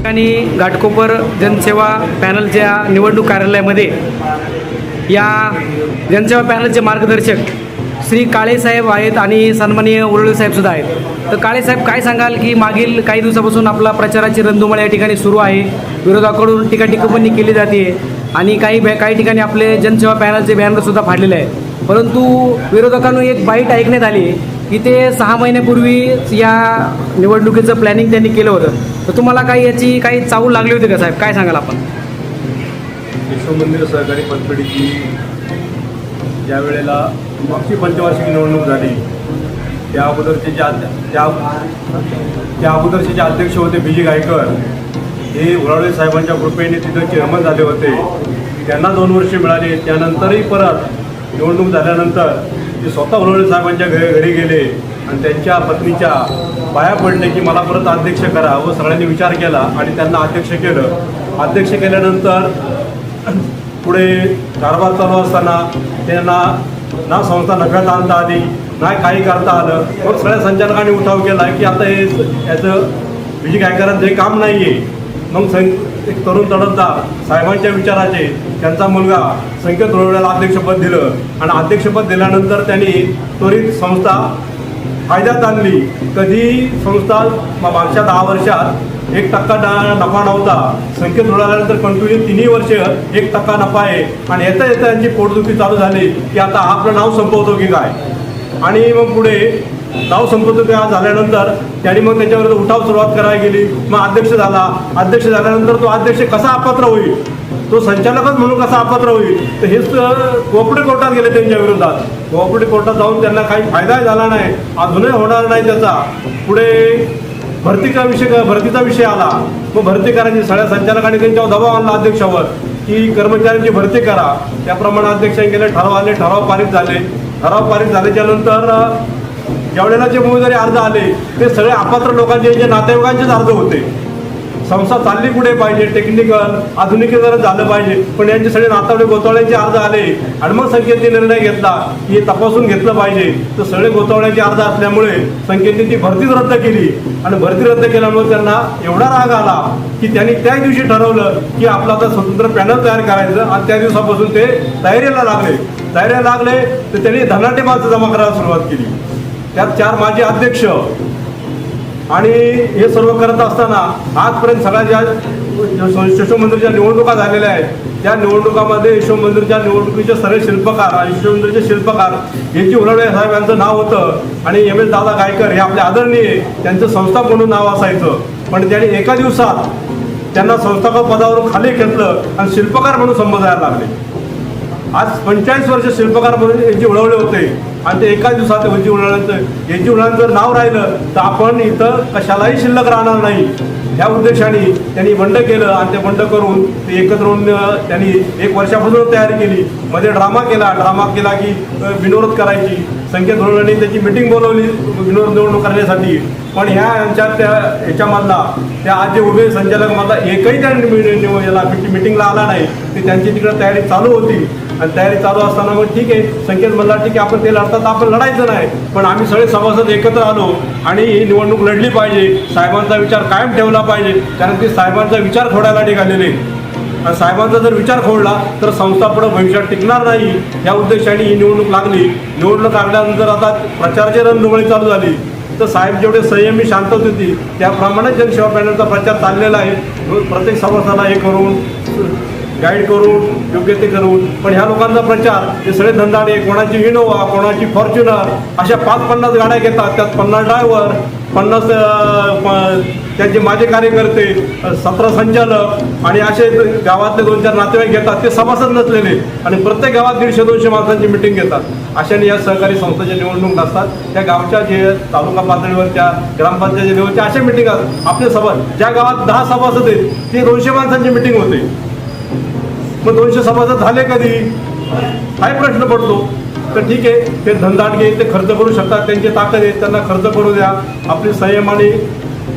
ठिकाणी घाटकोपर जनसेवा पॅनलच्या निवडणूक कार्यालयामध्ये या जनसेवा पॅनलचे मार्गदर्शक श्री काळेसाहेब आहेत आणि सन्माननीय उरळे साहेबसुद्धा आहेत. तर काळेसाहेब काय सांगाल की मागील काही दिवसापासून आपला प्रचाराची रंधुमाळ या ठिकाणी सुरू आहे. विरोधाकडून टीका टिप्पणी केली जाते आणि काही बॅ काही ठिकाणी आपले जनसेवा पॅनलचे बॅनरसुद्धा फाडलेले आहेत. परंतु विरोधकांनी एक बाईट ऐकण्यात आली इथे सहा महिन्यापूर्वी या निवडणुकीचं प्लॅनिंग त्यांनी केलं होतं. तर तुम्हाला काही याची काही चावल लागली होती का साहेब? काय सांगाल आपण? विश्वमंदिर सहकारी पतपेढीची ज्या वेळेला मागची पंचवार्षिक निवडणूक झाली त्या अगोदरचे जे त्या त्या अगोदरचे जे अध्यक्ष होते बीजी गायकर हे उरावळे साहेबांच्या कृपेने तिथं चेअरमन झाले होते. त्यांना दोन वर्षे मिळाले. त्यानंतरही परत निवडणूक झाल्यानंतर ते स्वतः उरावळे साहेबांच्या घरी घरी गेले आणि त्यांच्या पत्नीच्या पाया पडले की मला परत अध्यक्ष करा व सगळ्यांनी विचार केला आणि त्यांना अध्यक्ष केलं. अध्यक्ष केल्यानंतर पुढे कारभार चालू असताना त्यांना ना संस्था नफ्यात आणता आली ना काही करता आलं. मग सगळ्या संचालकांनी उठाव केला की आता हे याचं विजय गायकरांचं हे काम नाही आहे मग सं एक तरुण तडफदार साहेबांच्या विचाराचे त्यांचा मुलगा संकेत रोवड्याला अध्यक्षपद दिलं. आणि अध्यक्षपद दिल्यानंतर त्यांनी त्वरित संस्था फायद्यात आणली. कधी संस्था मागच्या दहा वर्षात एक टक्का नफा नव्हता. संकेत रुळाल्यानंतर कंटिन्यू तिन्ही वर्ष एक टक्का नफा आहे. आणि येता येता यांची पोटदुखी चालू झाली की आता आपलं नाव संपवतो की काय? आणि मग पुढे नाव संपवतो झाल्यानंतर त्यांनी मग त्याच्यावर उठाव सुरुवात करायला गेली. मग अध्यक्ष झाला. अध्यक्ष झाल्यानंतर तो अध्यक्ष कसा अपात्र होईल? तो संचालकच म्हणून कसा अपात्र होईल? तर हेच कोऑपरेटिव्ह कोर्टात गेले त्यांच्या विरोधात. कोऑपरेटिव्ह कोर्टात जाऊन त्यांना काही फायदाही झाला नाही. अजूनही होणार नाही त्याचा. पुढे भरतीचा विषय भरतीचा विषय आला. मग भरती करायची सगळ्या संचालकांनी त्यांच्यावर दबाव आणला अध्यक्षावर की कर्मचाऱ्यांची भरती करा. त्याप्रमाणे अध्यक्षांनी गेले ठराव आले. ठराव पारित झाले. ठराव पारित झाल्याच्यानंतर ज्यावेळेला जे उमेदवारी अर्ज आले ते सगळे अपात्र लोकांचे जे नातेवाईकांचेच अर्ज होते. संस्था चालली पुढे पाहिजे? टेक्निकल आधुनिकीकरण झालं पाहिजे. पण यांचे सगळे नातावडे गोतावळ्यांचे अर्ज आले. आणि मग संकेतने निर्णय घेतला. की हे तपासून घेतलं पाहिजे. तर सगळे गोतावळ्यांचे अर्ज असल्यामुळे संकेतने ती भरतीच रद्द केली. आणि भरती रद्द केल्यामुळे त्यांना एवढा राग आला की त्यांनी त्या दिवशी ठरवलं की आपला आता स्वतंत्र पॅनल तयार करायचं. आणि त्या दिवसापासून ते तयारीला लागले. तयारीला लागले तर त्यांनी धनाटे माणसं जमा करायला सुरुवात केली. त्यात चार माजी अध्यक्ष आणि हे सर्व करत असताना आजपर्यंत सगळ्या ज्या यशो मंदिरच्या निवडणुका झालेल्या आहेत त्या निवडणुकामध्ये यशो मंदिरच्या निवडणुकीचे सर्व शिल्पकार यशो मंदिरचे शिल्पकार हे जी साहेब यांचं नाव होतं आणि एम एस दादा गायकर हे आपले आदरणीय त्यांचं संस्था म्हणून नाव असायचं. पण त्यांनी एका दिवसात त्यांना संस्थापक पदावरून खाली घेतलं आणि शिल्पकार म्हणून संबोधायला लागले. आज पंचेचाळीस वर्ष शिल्पकार म्हणून यांची उडवले होते. आणि ते एका दिवसात यांची उडवल्यानंतर यांची उडवल्यानंतर जर नाव राहिलं तर आपण इथं कशालाही शिल्लक राहणार नाही. ह्या उद्देशाने त्यांनी बंड केलं आणि ते बंड करून ते एकत्र होऊन त्यांनी एक वर्षापासून तयारी केली. मध्ये ड्रामा केला. ड्रामा केला की विनोद करायची. संकेत धोरणाने त्याची मिटिंग बोलवली विनोद निवडणूक करण्यासाठी. पण ह्या यांच्या त्या ह्याच्यामधला त्या आज जे उभे संचालक मधला एकही त्या नि- याला मिटिंगला आला नाही. ती त्यांची तिकडे तयारी चालू होती. आणि तयारी चालू असताना मग ठीक आहे संकेत म्हणला ठीक आहे आपण ते लढतात आपण लढायचं नाही. पण आम्ही सगळे सभासद एकत्र आलो आणि ही निवडणूक लढली पाहिजे. साहेबांचा विचार कायम ठेवला पाहिजे कारण ते साहेबांचा विचार खोडायला निघालेले आणि साहेबांचा जर विचार खोडला तर संस्था पुढे भविष्यात टिकणार नाही या उद्देशाने ही निवडणूक लागली. निवडणूक लागल्यानंतर आता प्रचाराची रणधुमळी चालू झाली. तर साहेब जेवढे संयमी शांत होती त्याप्रमाणे जनसेवा पॅनलचा प्रचार चाललेला आहे. प्रत्येक सभासदाला हे करून गाईड करून योग्य ते करून. पण ह्या लोकांचा प्रचार हे सगळे धंदाडे कोणाची इनोवा कोणाची फॉर्च्युनर अशा पाच पन्नास गाड्या घेतात. त्यात पन्नास ड्रायव्हर पन्नास त्यांचे माझे कार्यकर्ते अं, सतरा संचालक आणि असे गावातले दोन चार नातेवाईक घेतात. ते सभासद नसलेले. आणि प्रत्येक गावात दीडशे दोनशे माणसांची मिटिंग घेतात. अशाने या सहकारी संस्थेच्या निवडणूक नसतात. त्या गावच्या जे तालुका पातळीवरच्या ग्रामपंचायत लेवलच्या अशा मिटिंग आपले सभा ज्या गावात दहा सभासद आहेत ते दोनशे माणसांची मिटिंग होते. मग दोनशे सभासद झाले कधी? काय प्रश्न पडतो. तर ठीक आहे ते धंदाडगे ते खर्च करू शकतात त्यांची ताकद आहे त्यांना खर्च करू द्या. आपली संयम आणि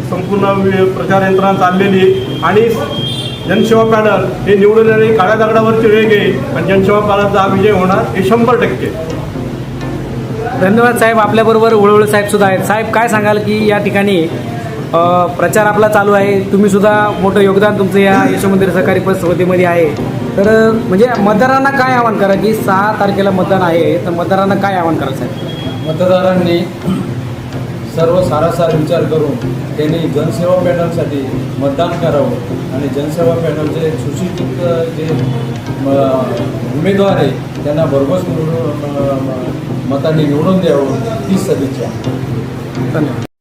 संपूर्ण प्रचार यंत्रणा चाललेली आणि जनसेवा पॅनल हे निवडून येणारे काळ्या दगडावरचे वेग आहे. आणि जनसेवा पॅनलचा विजय होणार हे शंभर टक्के. धन्यवाद साहेब आपल्याबरोबर उळवळे साहेब सुद्धा आहेत. साहेब काय सांगाल की या ठिकाणी प्रचार आपला चालू आहे. तुम्ही सुद्धा मोठं योगदान तुमचं या यशोमंदिर सहकारी पतसमितीमध्ये आहे. तर म्हणजे मतदारांना काय आवाहन करा की सहा तारखेला मतदान आहे तर मतदारांना काय आवाहन करा साहेब? मतदारांनी सर्व सारासार विचार करून त्यांनी जनसेवा पॅनलसाठी मतदान करावं आणि जनसेवा पॅनलचे सुशिक्षित जे उमेदवार आहे त्यांना भरघोस निवडून मतांनी निवडून द्यावं ही सदिच्छा. धन्यवाद.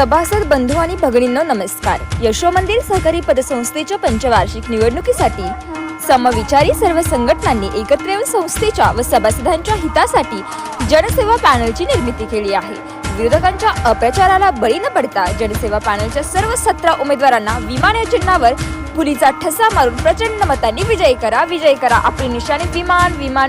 सभासद बंधू आणि भगिनींनो नमस्कार. यशोमंदिर सहकारी पतसंस्थेच्या पंचवार्षिक निवडणुकीसाठी समविचारी सर्व संघटनांनी एकत्र येऊन संस्थेच्या व सभासदांच्या हितासाठी जनसेवा पॅनलची निर्मिती केली आहे. विरोधकांच्या अपचाराला बळी न पडता जनसेवा पॅनलच्या सर्व सतरा उमेदवारांना विमान या चिन्हावर फुलीचा ठसा मारून प्रचंड मतांनी विजय करा विजय करा. आपली निशाणी विमान विमान